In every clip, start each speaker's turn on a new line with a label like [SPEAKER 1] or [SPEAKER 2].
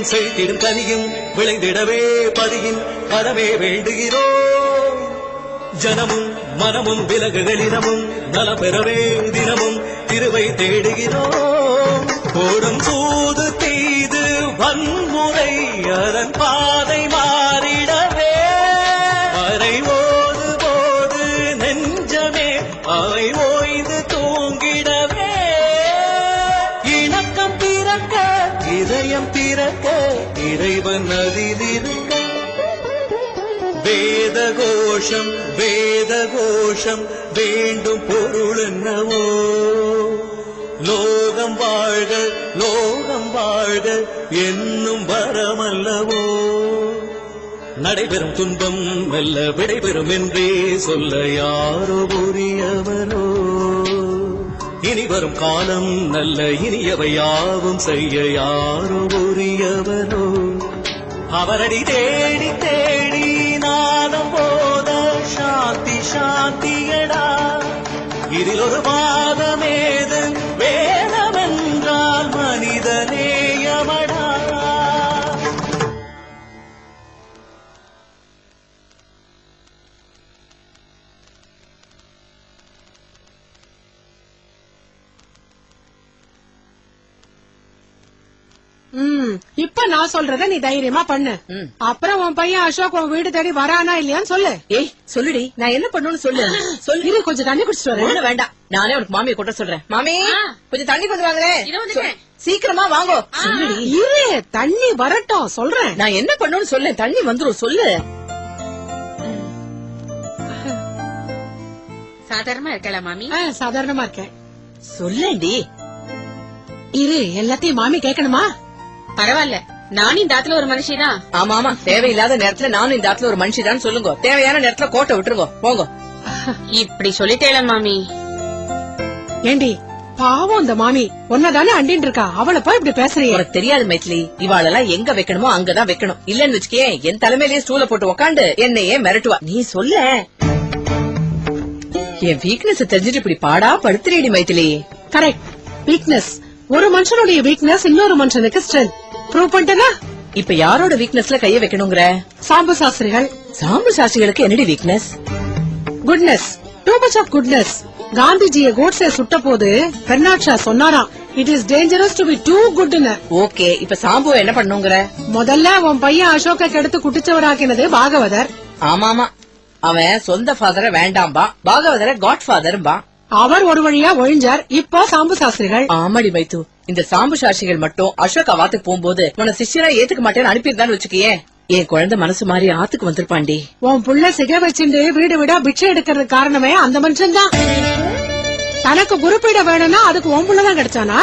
[SPEAKER 1] கொடியும் செழித்திடும் கனியும் விளைந்திடவே பதியின் பதவே வேண்டுகிறோம் ஜனமும் மனமும் விலகுகளினமும் நல பெறவே தினமும் திருவை தேடுகிறோம் கோடும் சூது தீது வன்முறை அதன் பாதை இதயம் திறக்க இறைவன் அதில் வேத கோஷம் வேத கோஷம் வேண்டும் பொருள் என்னவோ. லோகம் வாழ்க லோகம் வாழ்க என்னும் வரமல்லவோ. நடைபெறும் துன்பம் மெல்ல விடைபெறும் என்றே சொல்ல யாரோ புரியவரோ இனி வரும் காலம் நல்ல இனியவை யாவும் செய்ய யாரோ உரியவரோ அவரடி தேடி தேடி நாதம் போத சாந்தி சாந்தியடா இதில் ஒரு பாதமேது
[SPEAKER 2] நான் சொல்றத நீ தைரியமா பண்ணு. அப்புறம் உன் பையன் அசோக் உன் வீடு தேடி வரானா இல்லையான்னு சொல்லு.
[SPEAKER 3] ஏய் சொல்லுடி. நான் என்ன பண்ணணும்னு சொல்லு. சொல்லு.
[SPEAKER 2] இரு கொஞ்சம் தண்ணி குடிச்சிட்டு வரேன்.
[SPEAKER 3] வேண்டாம். நானே உனக்கு மாமியை கொட்ட சொல்றேன். மாமி கொஞ்சம் தண்ணி கொண்டு வாங்களேன் சீக்கிரமா வாங்கோ. சொல்லுடி.
[SPEAKER 2] இரு தண்ணி வரட்டும். சொல்றேன்.
[SPEAKER 3] நான் என்ன பண்ணணும்னு சொல்லு. தண்ணி வந்துரும். சொல்லு.
[SPEAKER 4] சாதாரணமா இருக்கலாம் மாமி?
[SPEAKER 2] ஆ, சாதாரணமா இருக்கேன்.
[SPEAKER 3] சொல்லேண்டி
[SPEAKER 2] இரு எல்லாத்தையும் மாமி கேட்கணுமா?
[SPEAKER 4] பரவாயில்ல. நானும் இந்த ஆத்துல ஒரு மனுஷிதான்.
[SPEAKER 3] ஆமா ஆமா தேவையில்லாத நேரத்துல நானும் இந்த இடத்துல ஒரு மனுஷிதான் சொல்லுங்க. தேவையான நேரத்துல கோட்டை விட்டுருங்க. போங்க.
[SPEAKER 4] இப்படி சொல்லிட்டேல மாமி.
[SPEAKER 2] ஏண்டி பாவம் இந்த மாமி. உன்னதானே அண்டின்னு இருக்கா? அவளை போய் இப்படி பேசுறியே.
[SPEAKER 3] உனக்கு தெரியாது மைத்திலி. இவாளெல்லாம் எங்க வைக்கணுமோ அங்கதான் வைக்கணும். இல்லன்னு வச்சுக்கே என் தலைமையிலேயே ஸ்டூல போட்டு உக்காண்டு என்னையே மிரட்டுவா. நீ சொல்ல. என் வீக்னஸ் தெரிஞ்சுட்டு இப்படி பாடா படுத்துறேடி மைத்திலி.
[SPEAKER 2] கரெக்ட் வீக்னஸ் ஒரு மனுஷனுடைய வீக்னஸ் இன்னொரு மனுஷனுக்கு ஸ்ட்ரென்த் ப்ரூவ் பண்ணிட்டேனா
[SPEAKER 3] இப்ப யாரோட வீக்னஸ்ல கைய வைக்கணுங்கிற?
[SPEAKER 2] சாம்பு சாஸ்திரிகள்.
[SPEAKER 3] சாம்பு சாஸ்திரிகளுக்கு என்னடி weakness
[SPEAKER 2] goodness too much of goodness காந்திஜியை Godse சுட்ட போது பெர்னாட் ஷா சொன்னாராம் it is dangerous to be too குட்னு
[SPEAKER 3] okay இப்ப சாம்புவை என்ன பண்ணுங்கிற?
[SPEAKER 2] முதல்ல உன் பையன் அசோக கெடுத்து குட்டிச்சவராக்கினது பாகவதர்.
[SPEAKER 3] ஆமாமா. அவன் சொந்த ஃபாதரை வேண்டாம்பா. பாகவதரை காட் ஃபாதர்பா
[SPEAKER 2] அவர் ஒரு வழியா ஒழிஞ்சார். இப்போ சாம்பு சாஸ்திரிகள்.
[SPEAKER 3] ஆமாடி மைத்து. இந்த சாம்பு சாட்சிகள் மட்டும் அசோக் அவாத்துக்கு போகும்போது உன சிஷ்யரா ஏத்துக்க மாட்டேன்னு அனுப்பியிருந்தான்னு வச்சுக்கியே. என் குழந்தை மனசு மாதிரி ஆத்துக்கு வந்திருப்பாண்டி.
[SPEAKER 2] உன் புள்ள சிக வச்சுட்டு வீடு வீடா பிச்சை எடுக்கிறதுக்கு காரணமே அந்த மனுஷன் தான் தனக்கு குருப்பீட வேணும்னா அதுக்கு உன் புள்ளதான் கிடைச்சானா?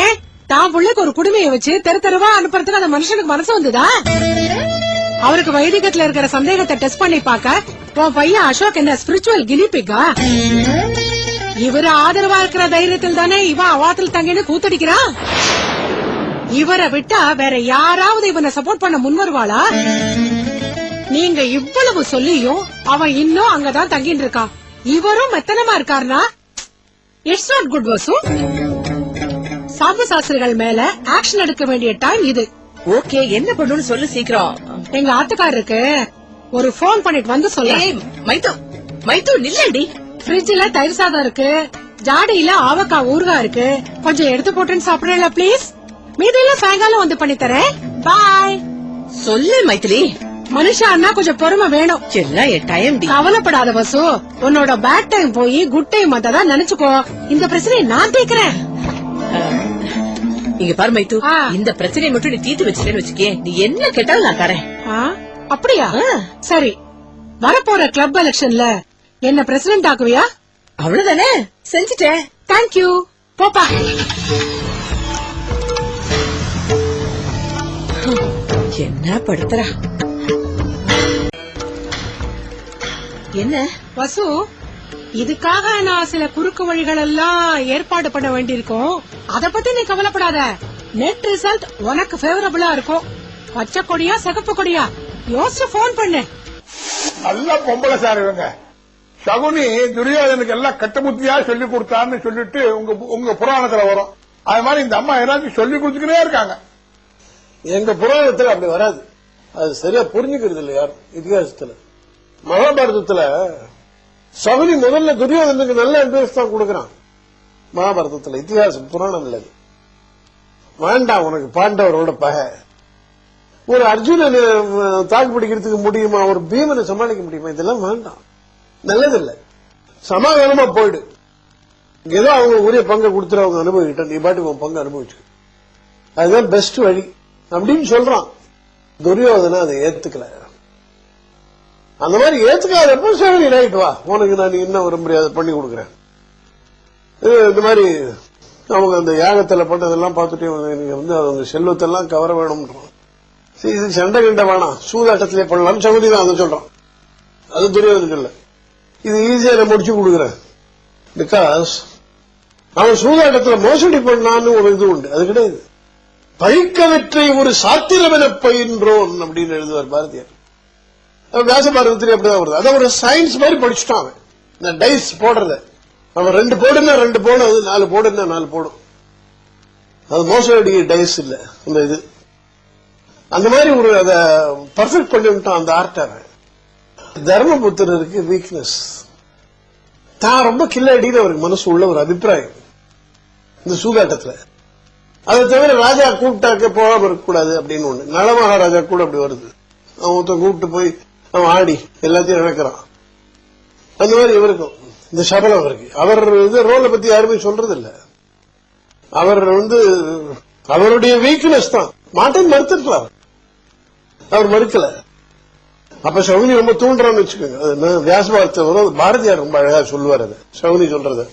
[SPEAKER 2] ஏன்? தான் புள்ளைக்கு ஒரு குடுமையை வச்சு தெரு தெருவா அனுப்புறதுக்கு அந்த மனுஷனுக்கு மனசு வந்துதா? அவருக்கு வைதிகத்துல இருக்கிற சந்தேகத்தை டெஸ்ட் பண்ணி பார்க்க உன் பையன் அசோக் என்ன ஸ்பிரிச்சுவல் கினிபிக்கா இவரு ஆதரவா இருக்கிற தைரியத்தில் தானே இவன் அவாத்தில் தங்கின்னு கூத்தடிக்கிறான் இவரை விட்டா வேற யாராவது இவனை சப்போர்ட் பண்ண முன் வருவாளா? நீங்க இவ்வளவு சொல்லியும் அவன் இன்னும் அங்கதான் தங்கிட்டு இருக்கான் இவரும் மெத்தனமா இருக்காருனா? It's not good Vasu Sambu சாஸ்திரிகள் மேல ஆக்ஷன் எடுக்க வேண்டிய டைம் இது.
[SPEAKER 3] ஓகே என்ன பண்ணணும்னு சொல்லு சீக்கிரம்.
[SPEAKER 2] எங்க ஆத்துக்காரருக்கு ஒரு போன் பண்ணிட்டு வந்து சொல்ல
[SPEAKER 3] மைத்து மைத்து நில்லடி.
[SPEAKER 2] ஃப்ரிட்ஜ்ல தயிர் சாதம் இருக்கு. ஜாடியில ஆவக்காய் ஊறுகாய் இருக்கு. கொஞ்சம் எடுத்து போட்டுன்னு சாப்பிடல ப்ளீஸ் மீதியெல்லாம் சாயங்காலம் வந்து பண்ணி தரேன். பாய்
[SPEAKER 3] சொல்லு மைத்திலி.
[SPEAKER 2] மனுஷா அண்ணா கொஞ்சம் பொறுமை வேணும்.
[SPEAKER 3] எல்லாம் என் டைம்
[SPEAKER 2] கவலைப்படாத வசு. உன்னோட பேட் டைம் போய் குட் டைம் வந்ததா நினைச்சுக்கோ. இந்த பிரச்சனையை நான் தீக்கிறேன்
[SPEAKER 3] இங்க பாரு மைத்து. இந்த பிரச்சனையை மட்டும் நீ தீர்த்து வச்சிட்டேன்னு வச்சுக்கே நீ என்ன கேட்டாலும் நான் தரேன்.
[SPEAKER 2] ஆ, அப்படியா. சரி. வரப்போற கிளப் எலெக்ஷன்ல என்ன பிரசிடென்ட் ஆக்குவியா?
[SPEAKER 3] அவ்வளவுதானே? செஞ்சுட்டேன்.
[SPEAKER 2] தேங்க்யூ போப்பா.
[SPEAKER 3] என்ன படுத்துறா? என்ன
[SPEAKER 2] வசு? இதுக்காக நான் சில குறுக்கு வழிகள் எல்லாம் ஏற்பாடு பண்ண வேண்டியிருக்கும். அத பத்தி நீ கவலைப்படாத. நெட் ரிசல்ட் உனக்கு ஃபேவரபிளா இருக்கும். பச்சை கொடியா சிகப்பு கொடியா? யோசிச்சு போன் பண்ணு.
[SPEAKER 5] நல்ல பொம்பளை சார் இவங்க. சகுனி துரியோதனுக்கு எல்லாம் கட்டபுத்தியா சொல்லி கொடுத்தான்னு சொல்லிட்டு உங்க உங்க புராணத்துல வரும். அது மாதிரி இந்த அம்மா எல்லாத்தையும் சொல்லி கொடுத்துக்கிட்டே இருக்காங்க.
[SPEAKER 6] எங்க புராணத்துல அப்படி வராது. அது சரியா புரிஞ்சுக்கிறது இல்லை யாரும் இதிகாசத்துல. மகாபாரதத்துல சகுனி முதல்ல துரியோதனுக்கு நல்ல அட்வைஸ் தான் கொடுக்கறான். மகாபாரதத்துல இதிகாசம் புராணம் இல்லை அது. வேண்டாம் உனக்கு பாண்டவரோட பகை. ஒரு அர்ஜுனன் தாக்கு பிடிக்கிறதுக்கு முடியுமா? ஒரு பீமனை சமாளிக்க முடியுமா? இதெல்லாம் வேண்டாம். நல்லதில்லை. சமாதானமா போயிடு. ஏதோ அவங்க உரிய பங்கை கொடுத்துரு அவங்க அனுபவிக்கிட்ட. நீ பாட்டுக்கு உன் பங்கு அனுபவிச்சு அதுதான் பெஸ்ட் வழி. அப்படின்னு சொல்றான். துரியோதனை அதை ஏத்துக்கல. அந்த மாதிரி ஏத்துக்காதப்போ சரி ரைட் வா. உனக்கு நான் என்ன ஒரு அதை பண்ணி கொடுக்குறேன். இந்த மாதிரி அவங்க அந்த யாகத்துல பண்ணதெல்லாம் பார்த்துட்டு நீங்க வந்து அவங்க செல்வத்தெல்லாம் கவர வேணும்ன்றான். சரி இது சண்டை கிண்ட வேணாம் சூதாட்டத்திலே பண்ணலாம் சகுதி தான் அதை சொல்றான். அது துரியோதனை சொல்ல. இது ஈஸியா நான் முடிச்சு கொடுக்குறேன். பிகாஸ் அவன் சூதாட்டத்துல மோசடி பண்ணான்னு ஒரு இது உண்டு. அது கிடையாது. பழிக்கவற்றை ஒரு சாத்திரம் என பயின்றோன் அப்படின்னு எழுதுவார் பாரதியார். அவன் பாரதத்திலே அப்படிதான் வருது. அதை ஒரு சயின்ஸ் மாதிரி படிச்சுட்டான் அவன். இந்த டைஸ் போடுறத அவன் ரெண்டு போடுன்னா ரெண்டு போடும். அது நாலு போடுன்னா நாலு போடும். அது மோசடி டைஸ் இல்ல. அந்த இது. அந்த மாதிரி ஒரு அதை பர்ஃபெக்ட் பண்ணிவிட்டான் அந்த ஆர்ட் அவன். தர்மபுத்திரருக்கு வீக்னஸ் தான் ரொம்ப கில்லடியில் அவருக்கு மனசு உள்ள ஒரு அபிப்பிராயம். இந்த சூதாட்டத்துல. அதை தவிர ராஜா கூப்பிட்டாக்க போகாம இருக்கக்கூடாது அப்படின்னு ஒண்ணு. நலமகாராஜா கூட அப்படி வருது. அவன் ஒருத்தன் கூப்பிட்டு போய் அவன் ஆடி எல்லாத்தையும் இழக்கிறான். அந்த மாதிரி இவருக்கும் இந்த சபலம் அவருக்கு. அவர் வந்து ரோலை பத்தி யாருமே சொல்றது இல்ல அவர் வந்து அவருடைய வீக்னஸ் தான். மாட்டேன் மறுத்துருக்கலாம். அவர் மறுக்கல. அப்ப சகுனி ரொம்ப தூண்டுறான்னு வச்சுக்கோங்க. அது வியாசபாரத்தை பாரதியார் ரொம்ப அழகா சொல்லுவார் அது. சகுனி சொல்றது.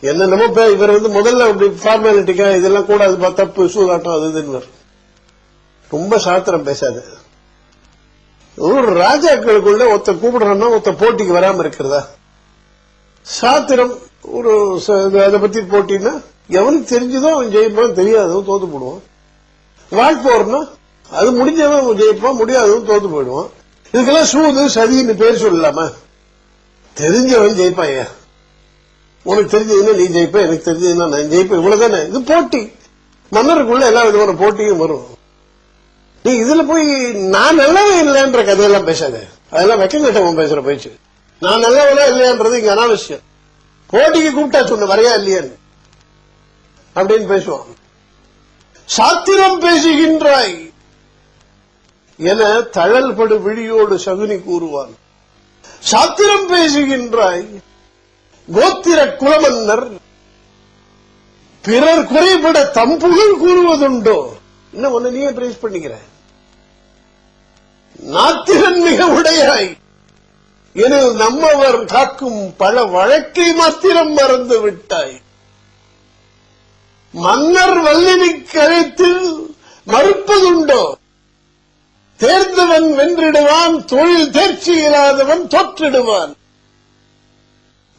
[SPEAKER 6] என்னென்னமோ இவர் வந்து முதல்ல அப்படி ஃபார்மாலிட்டிக்கா இதெல்லாம் கூட அது தப்பு சூதாட்டம் அது இதுன்னு ரொம்ப சாத்திரம் பேசாது. ஒரு ராஜாக்களுக்குள்ள ஒருத்த கூப்பிடுறோம்னா ஒருத்த போட்டிக்கு வராம இருக்கிறதா? சாத்திரம். ஒரு ச- அதை பத்தி போட்டின்னா எவனுக்கு தெரிஞ்சதோ அவன் ஜெயிப்பான் தெரியாதோ தோத்து போடுவான். வாழ்போர்னா அது முடிஞ்சவன் ஜெயிப்பான் முடியாதவன் தோத்து போயிடுவான். இதுக்கெல்லாம் சூது சதின்னு பேர் சொல்லலாமா? தெரிஞ்சவன் ஜெயிப்பாயா உனக்கு தெரிஞ்சதுன்னா நீ ஜெயிப்ப எனக்கு தெரிஞ்சதுன்னா நான் ஜெயிப்பேன் இவ்வளவுதானே? இது போட்டி. மன்னருக்குள்ள எல்லா விதமான போட்டியும் வரும். நீ இதுல போய் நான் நல்லவன் இல்லைன்ற கதையெல்லாம் பேசாத. அதெல்லாம் வெக்கம் கட்டவன் பேசுற பேச்சு. நான் நல்லவனா இல்லையான்றது இங்க அனாவசியம். போட்டிக்கு கூப்பிட்டா சொன்ன வரையா இல்லையான்னு. அப்படின்னு பேசுவான் சாத்திரம் பேசுகின்றாய். என தழல்படு விழியோடு சகுனி கூறுவான். சாத்திரம் பேசுகின்றாய் கோத்திர குலமன்னர். பிறர் குறைபட தம்புகள் கூறுவதுண்டோ? இன்னும் ஒன்னு நீயே பிரேஸ் பண்ணிக்கிற? நாத்திரன் மிக உடையாய். என நம்மவர் காக்கும் பல வழக்கை மாத்திரம் மறந்து விட்டாய். மன்னர் வல்லினி கழுத்தில் மறுப்பதுண்டோ? தேர்ந்தவன் வென்றிடுவான் தொழில் தேர்ச்சி இல்லாதவன் தோற்றிடுவான்.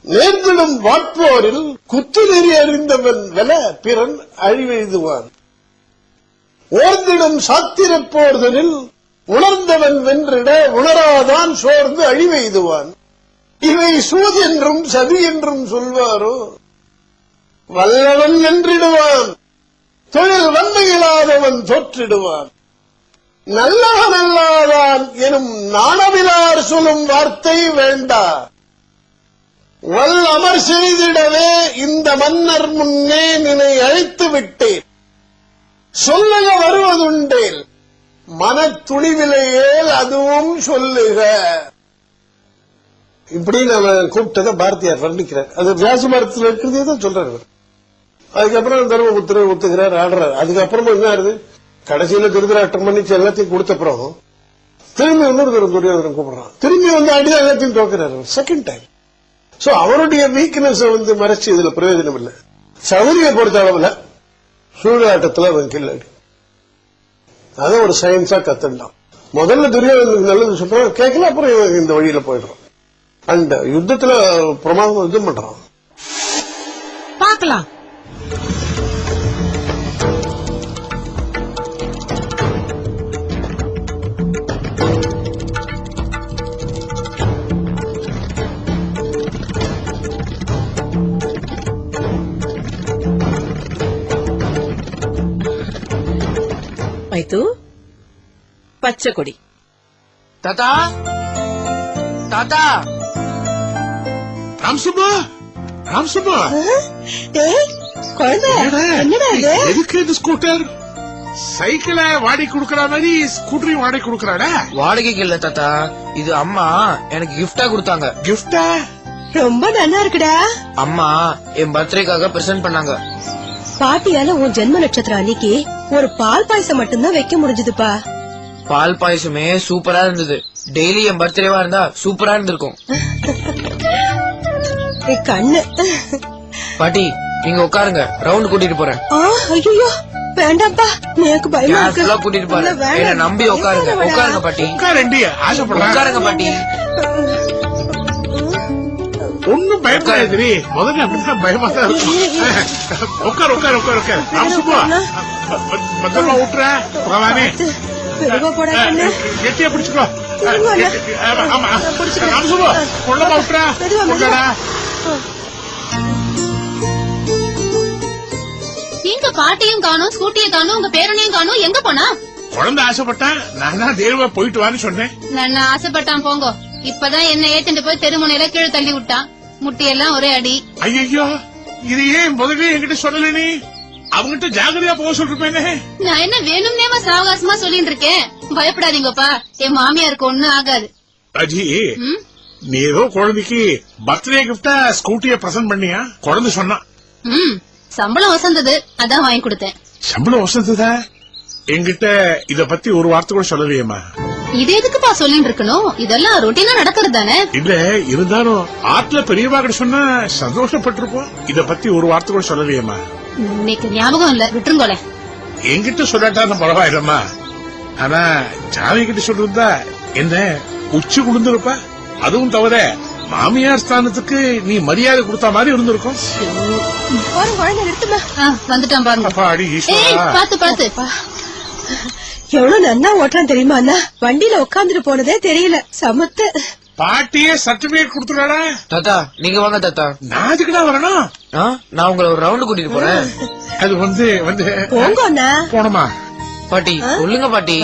[SPEAKER 6] நேர்ந்திடும் வாட்போரில் குத்துநெறி அறிந்தவன் வெல பிறன் அழிவெய்துவான். ஓர்ந்திடும் சாத்திரப் போர்தலில் உணர்ந்தவன் வென்றிட உணராதான் சோர்ந்து அழிவெய்துவான். இவை சூது என்றும் சதி என்றும் சொல்வாரோ? வல்லவன் வென்றிடுவான். தொழில் வன்மையில்லாதவன் தோற்றிடுவான். நல்லவன் அல்லாதான் எனும் நாணவிலார் சொல்லும் வார்த்தை வேண்டா. வல் அமர் செய்திடவே இந்த மன்னர் முன்னே நினை அழைத்து விட்டேன். சொல்லுக வருவதுண்டேல் மனத்துணிவிலேயேல் அதுவும் சொல்லுக. இப்படி நம்ம கூப்பிட்டதை பாரதியார் வர்ணிக்கிறார். அது வியாச பாரதத்தில் இருக்கிறதே தான் சொல்றாரு அவர். அதுக்கப்புறம் தர்மபுத்திரர் ஒத்துக்கிறார் ஆடுறாரு. அதுக்கப்புறமா என்ன ஆகுது கடைசியில திருதராட்டம் பண்ணிச்சு எல்லாத்தையும் கொடுத்தப்புறம் திரும்பி இன்னொரு துரியோதனம் கூப்பிடுறான். திரும்பி வந்து அடிதான் எல்லாத்தையும் தோக்குறாரு செகண்ட் டைம் சோ அவருடைய வீக்னஸ் வந்து மறைச்சு இதுல பிரயோஜனம் இல்லை. சௌரிய பொறுத்த அளவுல சூழலாட்டத்துல அவன் கில்லாடி அதை ஒரு சயின்ஸா கத்துண்டான் முதல்ல துரியோதனுக்கு நல்லது சொல்றான் கேட்கல அப்புறம் இந்த வழியில போயிடுறான். அண்ட் யுத்தத்துல பிரமாதம் இது பண்றான்.
[SPEAKER 2] பார்க்கலாம்.
[SPEAKER 3] மைத்து பச்சை கொடி
[SPEAKER 7] தாத்தா தாத்தா
[SPEAKER 5] ராம்சுப்பா ராம்சுப்பா
[SPEAKER 8] டேய் குழந்தை என்னடா இது
[SPEAKER 5] எதுக்கு இந்த ஸ்கூட்டர் சைக்கிளை வாடகை கொடுக்கற மாதிரி ஸ்கூட்டரையும் வாடகை கொடுக்கறாடா
[SPEAKER 7] வாடகைக்கு இல்ல தாத்தா இது அம்மா எனக்கு கிஃப்டா கொடுத்தாங்க
[SPEAKER 5] கிஃப்டா
[SPEAKER 8] ரொம்ப நல்லா இருக்குடா
[SPEAKER 7] அம்மா என் பர்த்டேக்காக பிரசன்ட் பண்ணாங்க
[SPEAKER 8] பாட்டியால உன் ஜென்ம நட்சத்திரம் அன்னைக்கு ஒரு பால் பாயசம் மட்டும்தான் வைக்க முடிஞ்சதுப்பா.
[SPEAKER 7] பால் பாயசமே சூப்பரா இருந்தது. டெய்லி என் பர்த்டேவா இருந்தா சூப்பரா இருந்திருக்கும்.
[SPEAKER 8] கண்ணு.
[SPEAKER 7] பாட்டி நீங்க உட்காருங்க. ரவுண்ட் கூட்டிட்டு போறேன்.
[SPEAKER 8] ஐயோ வேண்டாம்ப்பா. எனக்கு பயமா இருக்கு.
[SPEAKER 7] கூட்டிட்டு போறேன். என்ன நம்பி உட்காருங்க. உட்காருங்க பாட்டி.
[SPEAKER 5] உட்காரண்டி ஆசைப்படுறேன்.
[SPEAKER 7] உட்காருங்க பாட்டி.
[SPEAKER 5] ஒண்ணும் பயப்படாது முதல்ல அப்படிதான் பயமா தான் இருக்கும். உட்கார் உட்கார் உட்கார் உட்கார். பத்திரமா விட்டுற பகவானே.
[SPEAKER 8] போடா
[SPEAKER 5] கெட்டியா பிடிச்சுக்கோ. ஆமா,
[SPEAKER 8] நான்.
[SPEAKER 5] ராம்சுப்பா கொள்ளமா. உட்காரா
[SPEAKER 4] எங்க பாட்டியும் காணும் ஸ்கூட்டியும் காணும் உங்க பேரனையும் காணும். எங்க போனா?
[SPEAKER 5] குழந்தை ஆசைப்பட்டேன். நான் தான் தேர்வா போயிட்டு வான்னு சொன்னேன்.
[SPEAKER 4] நான் ஆசைப்பட்டான் போங்க. இப்பதான் என்ன ஏத்திட்டு போய் தெருமுனையில கீழே தள்ளி விட்டான். முட்டியெல்லாம் ஒரே அடி.
[SPEAKER 5] ஐயோ இது ஏன் முதல்ல என்கிட்ட சொல்லல நீ? அவங்கிட்ட ஜாகிரதையா போக சொல்லிருப்பேனே.
[SPEAKER 4] நான் என்ன வேணும்னேவா சாவகாசமா சொல்லிட்டு இருக்கேன்? பயப்படாதீங்கப்பா. என் மாமியாருக்கு ஒண்ணும் ஆகாது.
[SPEAKER 5] அஜி? நீ ஏதோ குழந்தைக்கு பர்த்டே கிஃப்டா ஸ்கூட்டிய பிரசன்ட் பண்ணியா? குழந்தை சொன்னான்
[SPEAKER 4] ம் சம்பளம் வசந்தது. அதான் வாங்கி கொடுத்தேன்.
[SPEAKER 5] சம்பளம் வசந்ததா? என்கிட்ட இத பத்தி ஒரு வார்த்தை கூட சொல்லலையேம்மா.
[SPEAKER 4] இது எதுக்குப்பா சொல்லிட்டு இருக்கணும்? இதெல்லாம் ரொட்டீனா நடக்கிறது தானே?
[SPEAKER 5] இல்ல இருந்தாலும் ஆத்துல பெரியவா கிட்ட சொன்னா சந்தோஷப்பட்டிருப்போம். இத பத்தி ஒரு வார்த்தை கூட சொல்லலையேம்மா.
[SPEAKER 4] இன்னைக்கு ஞாபகம் இல்ல. விட்டுருங்கோலே.
[SPEAKER 5] என்கிட்ட சொல்லாட்டாலும் பரவாயில்லம்மா. ஆனா ஜானகி கிட்ட சொல்லிருந்தா என்ன உச்சி குளிர்ந்திருப்ப அதுவும் தவிர மாமியார் ஸ்தானத்துக்கு நீ மரியாதை கொடுத்த மாதிரி இருந்திருக்கும்.
[SPEAKER 4] வந்துட்டான் பாருங்க.
[SPEAKER 5] அப்பா அடி
[SPEAKER 4] ஏய்
[SPEAKER 5] ஈஸ்வரா
[SPEAKER 4] பாத்து. பாத்து
[SPEAKER 8] எவ்வளவு நன்னா ஓட்டுறான் தெரியுமா அண்ணா? வண்டியில உட்காந்துட்டு போனதே தெரியல. சமத்து.
[SPEAKER 5] பாட்டியே சர்டிபிகேட் கொடுத்துடாடா
[SPEAKER 7] தாத்தா நீங்க வாங்க தாத்தா.
[SPEAKER 5] நான் அதுக்குதான் வரணும்?
[SPEAKER 7] நான் உங்களை ஒரு ரவுண்ட் கூட்டிட்டு போறேன்.
[SPEAKER 5] அது வந்து வந்து
[SPEAKER 8] போங்க அண்ணா.
[SPEAKER 5] போனோமா
[SPEAKER 7] பாட்டி சொல்லுங்க பாட்டி.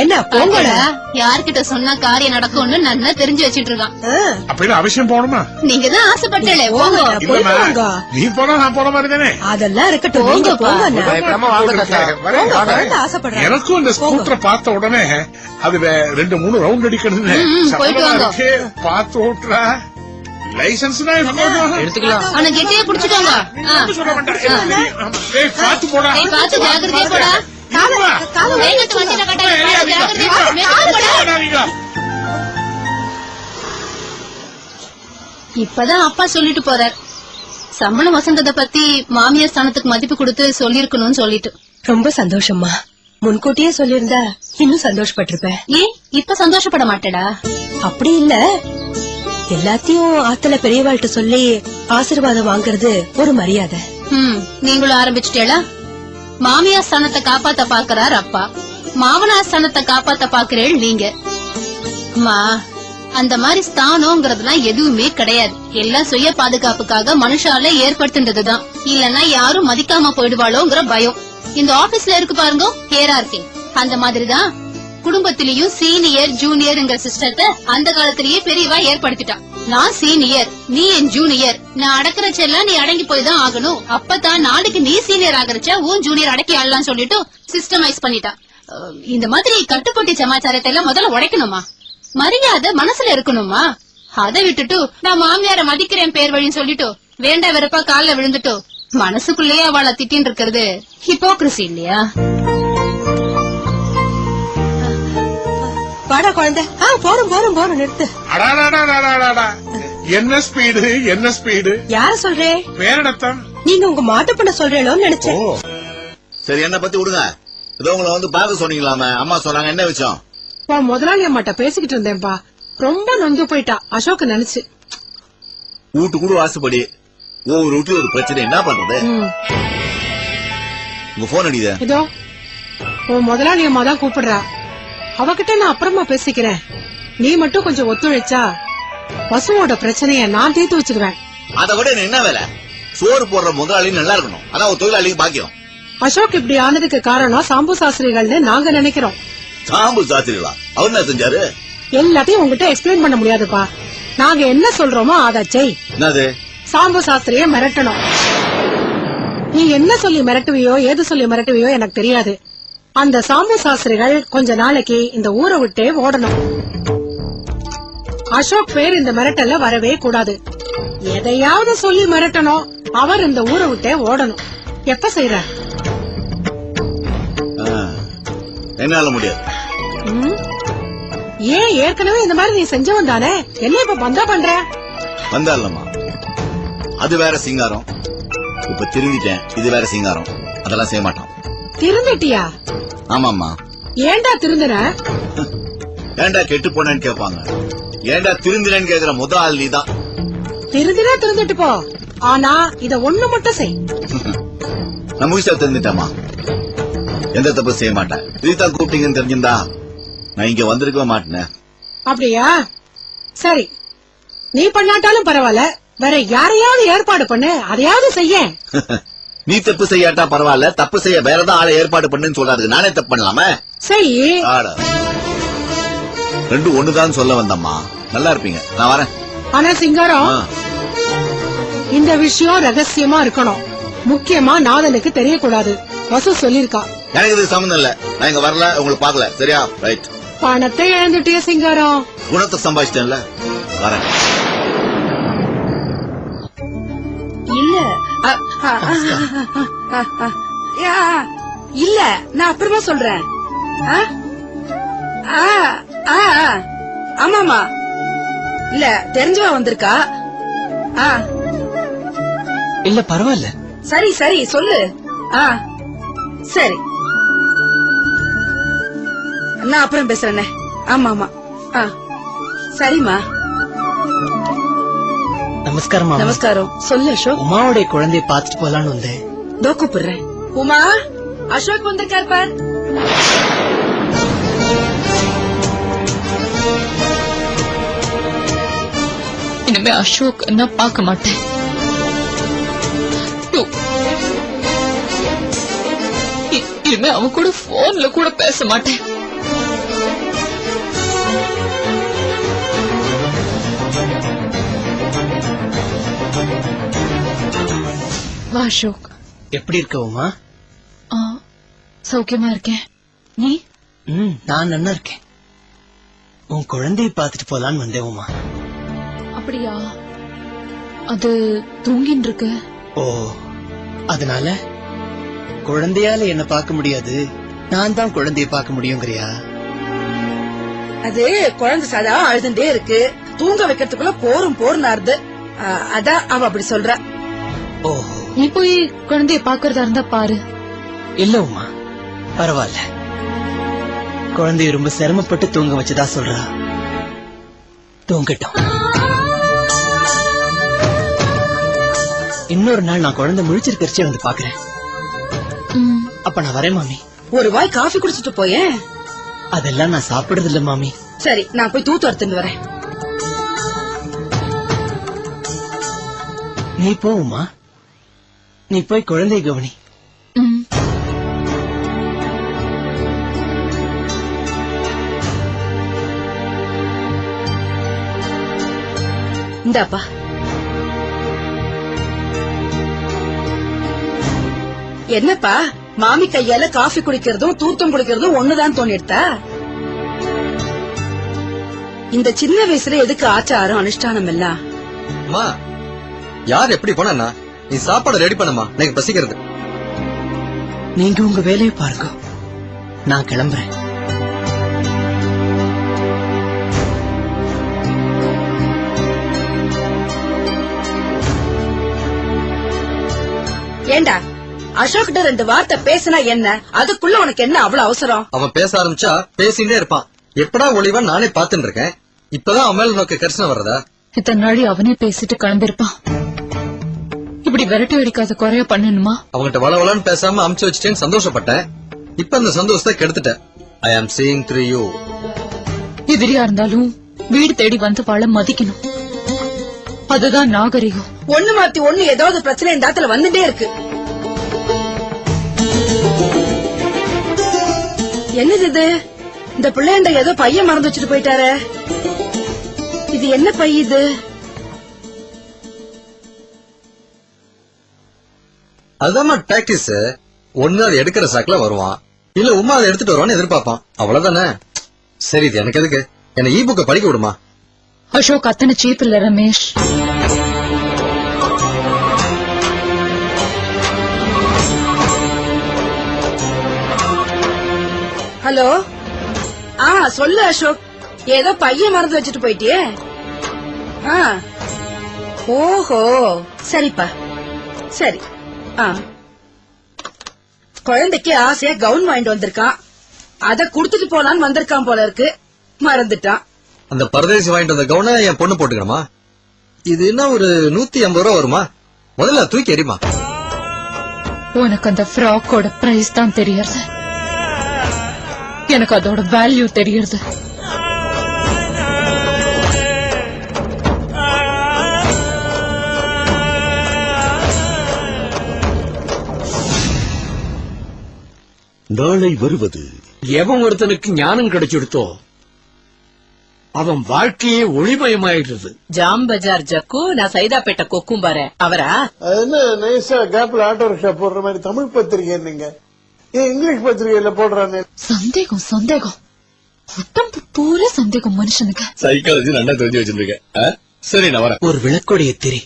[SPEAKER 8] என்ன போங்கடா
[SPEAKER 4] யார்கிட்ட சொன்னா காரியம் நடக்கும்னு நல்லா தெரிஞ்சு வச்சிட்டு இருக்கான்
[SPEAKER 5] அப்படின்னு அவசியம் போகணுமா?
[SPEAKER 4] நீங்க தான் ஆசைப்பட்டே போங்க.
[SPEAKER 5] நீ போனா நான் போன மாதிரி தானே?
[SPEAKER 8] அதெல்லாம் இருக்கட்டும் நீங்க போங்க ஆசைப்படுறான்.
[SPEAKER 5] எனக்கும் இந்த ஸ்கூட்டரை பார்த்த உடனே அதுல ரெண்டு மூணு ரவுண்ட். இருக்கு. பார்த்து ஓட்டுறா. இருக்கணும்
[SPEAKER 7] எடுத்துக்கலாம்.
[SPEAKER 4] ஆனா கெட்டியா புடிச்சுக்கோங்க. இப்பதான் அப்பா சொல்லிட்டு போறார். சம்பளம் வசந்தத பத்தி மாமியார் ஸ்தானத்துக்கு மதிப்பு கொடுத்து சொல்லிருக்கணும்னு சொல்லிட்டு.
[SPEAKER 8] ரொம்ப சந்தோஷம்மா. முன்கூட்டியே சொல்லியிருந்தா இன்னும் சந்தோஷப்பட்டிருப்பேன்.
[SPEAKER 4] ஏன் இப்ப சந்தோஷப்பட மாட்டேடா.
[SPEAKER 8] அப்படி இல்ல. எல்லாத்தையும் ஆத்துல பெரியவாள்கிட்ட சொல்லி ஆசீர்வாதம் வாங்குறது ஒரு மரியாதை.
[SPEAKER 4] ம் நீங்களும் ஆரம்பிச்சிட்டேளா? மாமியார் ஸ்தானத்தை காப்பாத்த பாக்குறார் அப்பா. மாமனார் ஸ்தானத்தை காப்பாத்த பாக்குறேள் நீங்க. மா அந்த மாதிரி ஸ்தானம்ங்கிறதுலாம் எதுவுமே கிடையாது. எல்லாம் சுய பாதுகாப்புக்காக மனுஷால ஏற்படுத்துன்றதுதான் இல்லன்னா யாரும் மதிக்காம போயிடுவாளோங்கிற பயம். இந்த ஆபீஸ்ல இருக்கு பாருங்க ஹேரார்கே அந்த மாதிரிதான் குடும்பத்திலயும் சீனியர் ஜூனியர்ங்கிற சிஸ்டத்தை அந்த காலத்திலேயே பெரியவா ஏற்படுத்திட்டான். நான் சீனியர் நீ என் ஜூனியர். நான் அடக்குறச்செல்லாம் நீ அடங்கி போய் தான் ஆகணும். அப்பதான் நாளைக்கு நீ சீனியர் ஆகுறச்ச உன் ஜூனியர் அடக்கி ஆடலாம் சொல்லிட்டு சிஸ்டமைஸ் பண்ணிட்டான் இந்த மாதிரி கட்டுப்பட்டி சமாச்சாரத்தை எல்லாம் முதல்ல உடைக்கணுமா? மரியாதை மனசுல இருக்கணுமா? அதை விட்டுட்டு நான் மாமியார மதிக்கிறேன் பேர் வழின்னு சொல்லிட்டு வேண்டா வெறுப்பா கால்ல விழுந்துட்டு மனசுக்குள்ளேயே அவளை திட்டின்னு இருக்கிறது. ஹிப்போக்ரசி இல்லையா?
[SPEAKER 8] வாடா குழந்தை. ஆ போறோம் போறோம் போறோம் நிறுத்து.
[SPEAKER 5] என்ன ஸ்பீடு என்ன ஸ்பீடு?
[SPEAKER 8] யார சொல்றே?
[SPEAKER 5] பேரிடத்தான்
[SPEAKER 8] நீங்க உங்க மாட்டு பண்ண சொல்றேளோன்னு நினைச்சேன்.
[SPEAKER 9] சரி என்ன பத்தி விடுங்க. ஏதோ உங்களை வந்து பார்க்க சொன்னீங்களாமே. அம்மா சொன்னாங்க என்ன விஷயம்?
[SPEAKER 8] உன் முதலாளி அம்மாட்ட பேசிக்கிட்டு இருந்தேன்பா. ரொம்ப நொந்து போயிட்டா அசோக் நினைச்சு.
[SPEAKER 9] வீட்டு கூட வாசுபடி ஒவ்வொரு வீட்டுல ஒரு பிரச்சனை. என்ன பண்றது. உங்க போன் அடிக்குதா.
[SPEAKER 8] இதோ உன் முதலாளி அம்மா தான் கூப்பிடுறா. அவகிட்ட நான் அப்புறமா பேசிக்கிறேன். நீ மட்டும் கொஞ்சம் ஒத்துழைச்சா பசுவோட பிரச்சனைய நான் தீர்த்து வச்சிருவேன்.
[SPEAKER 9] அதை விட என்ன வேலை? சோறு போடுற முதலாளி நல்லா இருக்கணும். அதான் ஒரு தொழிலாளிக்கு பாக்கியம்.
[SPEAKER 2] அசோக் இப்படி ஆனதுக்கு காரணம் சாம்பு சாஸ்திரிகள்னு நாங்க நினைக்கிறோம்.
[SPEAKER 9] சாம்பு சாத்திரிகளா அவர் என்ன செஞ்சாரு?
[SPEAKER 2] எல்லாத்தையும் உங்ககிட்ட எக்ஸ்பிளைன் பண்ண முடியாதுப்பா. நாங்க என்ன சொல்றோமோ அதை செய்.
[SPEAKER 9] என்னது?
[SPEAKER 2] சாம்பு சாஸ்திரிய மிரட்டணும். நீ என்ன சொல்லி மிரட்டுவியோ ஏது சொல்லி மிரட்டுவியோ எனக்கு தெரியாது. அந்த சாம்பு சாஸ்திரிகள் கொஞ்ச நாளைக்கு இந்த ஊரை விட்டே ஓடணும். அசோக் பேர் இந்த மிரட்டல்ல வரவே கூடாது. எதையாவது சொல்லி மிரட்டணும். அவர் இந்த ஊரை விட்டே ஓடணும். எப்ப செய்யற
[SPEAKER 9] என்னால முடியாது?
[SPEAKER 2] ஏன் ஏற்கனவே இந்த மாதிரி நீ செஞ்சவன் தானே? என்ன இப்ப பந்தா பண்ற?
[SPEAKER 9] வந்தாலம்மா அது வேற சிங்காரம். இப்ப திருந்திட்டேன். இது வேற சிங்காரம். அதெல்லாம் செய்ய மாட்டான்.
[SPEAKER 2] திருந்திட்டியா?
[SPEAKER 9] ஆமாம்மா.
[SPEAKER 2] ஏன்டா திருந்துன
[SPEAKER 9] ஏன்டா கெட்டு போனேன்னு கேட்பாங்க ஏன்டா திருந்தினேன்னு கேக்குற முத ஆள் நீதான்.
[SPEAKER 2] திருந்தினா திருந்துட்டு போ. ஆனா இத ஒண்ணு மட்டும் செய்.
[SPEAKER 9] நான் முழுசா தெரிஞ்சுட்டேம்மா எந்த தப்பு செய்ய மாட்டேன். இதுதான் கூப்பிட்டீங்கன்னு தெரிஞ்சிருந்தா நான் இங்க வந்திருக்கவே மாட்டேனே.
[SPEAKER 2] அப்படியா? சரி. நீ பண்ணாட்டாலும் பரவாயில்ல. வேற யாரையாவது ஏற்பாடு பண்ணு. அதையாவது செய்ய
[SPEAKER 9] நீ தப்பு செய்யாட்டா பரவாயில்ல. தப்பு செய்ய வேற ஏதாவது ஆளை ஏற்பாடு பண்ணுன்னு சொல்லாது நானே தப்பு பண்ணலாமே?
[SPEAKER 2] செய்
[SPEAKER 9] ஆட. ரெண்டும் ஒண்ணுதான் சொல்ல வந்தம்மா. நல்லா இருப்பீங்க. நான் வரேன்.
[SPEAKER 2] ஆனா சிங்காரம். இந்த விஷயம் ரகசியமா இருக்கணும். முக்கியமா நாதனுக்கு தெரியக்கூடாது. வசு சொல்லிருக்கா
[SPEAKER 9] எனக்கு இது சம்மந்தம் இல்ல. நான் இங்க வரல உங்களுக்கு பார்க்கல. சரியா? ரைட்
[SPEAKER 2] பணத்தை இழந்துட்டிய சிங்காரம்.
[SPEAKER 9] குணத்தை சம்பாதிச்சிட்டேன்ல. வரேன்.
[SPEAKER 10] இல்ல இல்ல நான் அப்புறமா சொல்றேன். ஆ? ஆ, ஆ, ஆ. ஆமாமா இல்ல தெரிஞ்சவா வந்திருக்கா? ஆ,
[SPEAKER 11] இல்ல பரவாயில்ல.
[SPEAKER 10] சரி சரி சொல்லு. ஆ. சரி. நான் அப்புறம் பேசுறேனே. ஆமா ஆமா ஆ. சரிம்மா.
[SPEAKER 11] நமஸ்காரம்
[SPEAKER 10] நமஸ்காரம். சொல்லு அசோக்.
[SPEAKER 11] உமாவுடைய குழந்தைய பாத்துட்டு போலான்னு வந்தேன்.
[SPEAKER 10] தோ கூப்பிடுறேன். உமா அசோக் வந்திருக்கார் பார்.
[SPEAKER 12] இனிமே அசோக் நான் பார்க்க மாட்டேன். இனிமே அவன் கூட போன்ல கூட பேச மாட்டேன். வா அசோக்.
[SPEAKER 11] எப்படி இருக்க உமா?
[SPEAKER 12] ஆ, சௌக்கியமா இருக்கேன். நீ?
[SPEAKER 11] ம் நான் நல்லா இருக்கேன். உன் குழந்தைய பாத்துட்டு போலான்னு வந்தேன் உமா.
[SPEAKER 12] அப்படியா? அது தூங்கின்னு இருக்கு
[SPEAKER 11] ஓ அதனால? குழந்தையால என்ன பார்க்க முடியாது. நான் தான் குழந்தைய பார்க்க முடியுங்கிறியா?
[SPEAKER 10] அது குழந்தை சதா அழுதுண்டே இருக்கு. தூங்க வைக்கிறதுக்குள்ள போரும் போர் நாருது அதான் அவ அப்படி சொல்ற.
[SPEAKER 12] நீ போய் குழந்தைய பாக்குறதா இருந்தா பாரு.
[SPEAKER 11] இல்ல உமா. பரவாயில்ல குழந்தைய ரொம்ப சிரமப்பட்டு தூங்க வச்சதா சொல்றா. தூங்கட்டும். இன்னொரு நாள் நான் குழந்தை முழிச்சிருக்கிறச்சே வந்து பாக்குறேன்.
[SPEAKER 12] ம்,
[SPEAKER 11] அப்ப நான் வரேன் மாமி.
[SPEAKER 10] ஒரு வாய் காஃபி குடிச்சிட்டு போயேன்
[SPEAKER 11] அதெல்லாம் நான் சாப்பிடுறது இல்ல மாமி.
[SPEAKER 10] சரி நான் போய் தூத்து எடுத்துட்டு வரேன்.
[SPEAKER 11] நீ போவுமா நீ போய் குழந்தைய கவனி.
[SPEAKER 10] இந்தாப்பா. என்னப்பா? மாமி கையால காஃபி குடிக்கிறதும் தூத்தம் குடிக்கிறதும் ஒண்ணுதான் தோணிடுதா இந்த சின்ன வயசுல எதுக்கு ஆச்சாரம் அனுஷ்டானம் எல்லாம்
[SPEAKER 13] அம்மா யார் எப்படி போனா நீ சாப்பாடு ரெடி பண்ணுமா? எனக்கு பசிக்கிறது.
[SPEAKER 11] நீங்க உங்க வேலையை பாருங்க. நான் கிளம்புறேன்.
[SPEAKER 10] ஏண்டா? அசோக் கிட்ட ரெண்டு வார்த்தை பேசினா என்ன? அதுக்குள்ள உனக்கு என்ன அவ்வளவு அவசரம்?
[SPEAKER 13] அவன் பேச ஆரம்பிச்சா பேசிட்டே இருப்பான். எப்படா ஒளிவன் நானே பாத்துட்டு இருக்கேன். இப்பதான் அவன் மேல உனக்கு கரிசனை வர்றதா?
[SPEAKER 12] இத்தனை நாளி அவனே பேசிட்டு கிளம்பிருப்பான் இப்படி விரட்டி அடிக்காத குறைய பண்ணணுமா?
[SPEAKER 13] அவன்கிட்ட வளவளன்னு பேசாம அமுச்சு வச்சுட்டேன்னு சந்தோஷப்பட்டேன். இப்ப அந்த சந்தோஷத்தை கெடுத்துட்டேன். ஐ ஆம் சீயிங் த்ரீ யூ
[SPEAKER 12] எதிரியா இருந்தாலும் வீடு தேடி வந்து வாழ மதிக்கணும். அதுதான் நாகரிகம்.
[SPEAKER 10] ஒண்ணு மாத்தி ஒண்ணு ஏதாவது பிரச்சனை இந்த இடத்துல வந்துட்டே இருக்கு. என்னது இது? இந்த பிள்ளைண்ட ஏதோ பையன் மறந்து வச்சுட்டு போயிட்டாரே. இது என்ன பை இது?
[SPEAKER 13] அதுதாம்மா டாக்டிஸ் ஒண்ணு அது எடுக்கிற சாக்குல வருவான். இல்ல உமா அதை எடுத்துட்டு வருவான்னு எதிர்பார்ப்பான். அவ்வளவுதானே? சரி இது எனக்கு எதுக்கு? என்ன இ புக்க படிக்க விடுமா?
[SPEAKER 12] அசோக் அத்தனை சீப் இல்ல ரமேஷ்.
[SPEAKER 10] ஹலோ? ஆ சொல்லு அசோக். ஏதோ பையன் மறந்து வச்சுட்டு போயிட்டியே. ஆ. ஓஹோ. சரிப்பா. சரி. குழந்தைக்கு ஆசையா கவுன் வாங்கிட்டு வந்திருக்கான் அத குடுத்துட்டு போலான்னு வந்திருக்கான் போல இருக்கு. மறந்துட்டான்.
[SPEAKER 13] அந்த பரதேசி வாங்கிட்டு வந்த கவுன என் பொண்ணு போட்டுக்கணுமா? இது என்ன ஒரு நூத்தி ஐம்பது ரூபா வருமா? முதல்ல தூக்கி எறிமா.
[SPEAKER 12] உனக்கு அந்த ஃப்ராக்கோட பிரைஸ் தான் தெரியறது. எனக்கு அதோட வேல்யூ தெரியறது.
[SPEAKER 1] நாளை வருவது.
[SPEAKER 14] எவன் ஒருத்தனுக்கு ஞானம் கிடைச்சிடுத்தோ அவன் வாழ்க்கையே ஒளிமயமாயிடுறது
[SPEAKER 3] ஜாம் பஜார் ஜக்கு நான் சைதாப்பேட்டை கொக்கும் பாரு. அவரா?
[SPEAKER 6] அது என்ன நைஸா கேப்ல ஆட்டோ ரிக்ஷா போடுற மாதிரி தமிழ் பத்திரிகை நீங்க ஏன் இங்கிலீஷ் பத்திரிகையில போடுறானே?
[SPEAKER 12] சந்தேகம் சந்தேகம். உடம்பு பூரா சந்தேகம் மனுஷனுக்கு.
[SPEAKER 13] சைக்காலஜி நல்லா தெரிஞ்சு வச்சிருக்கேன். சரி நான் வரேன்.
[SPEAKER 1] ஒரு விளக்குடைய திரி.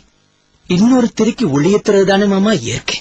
[SPEAKER 1] இன்னொரு திரிக்கு ஒளியத்துறது தானே மாமா இயற்கை.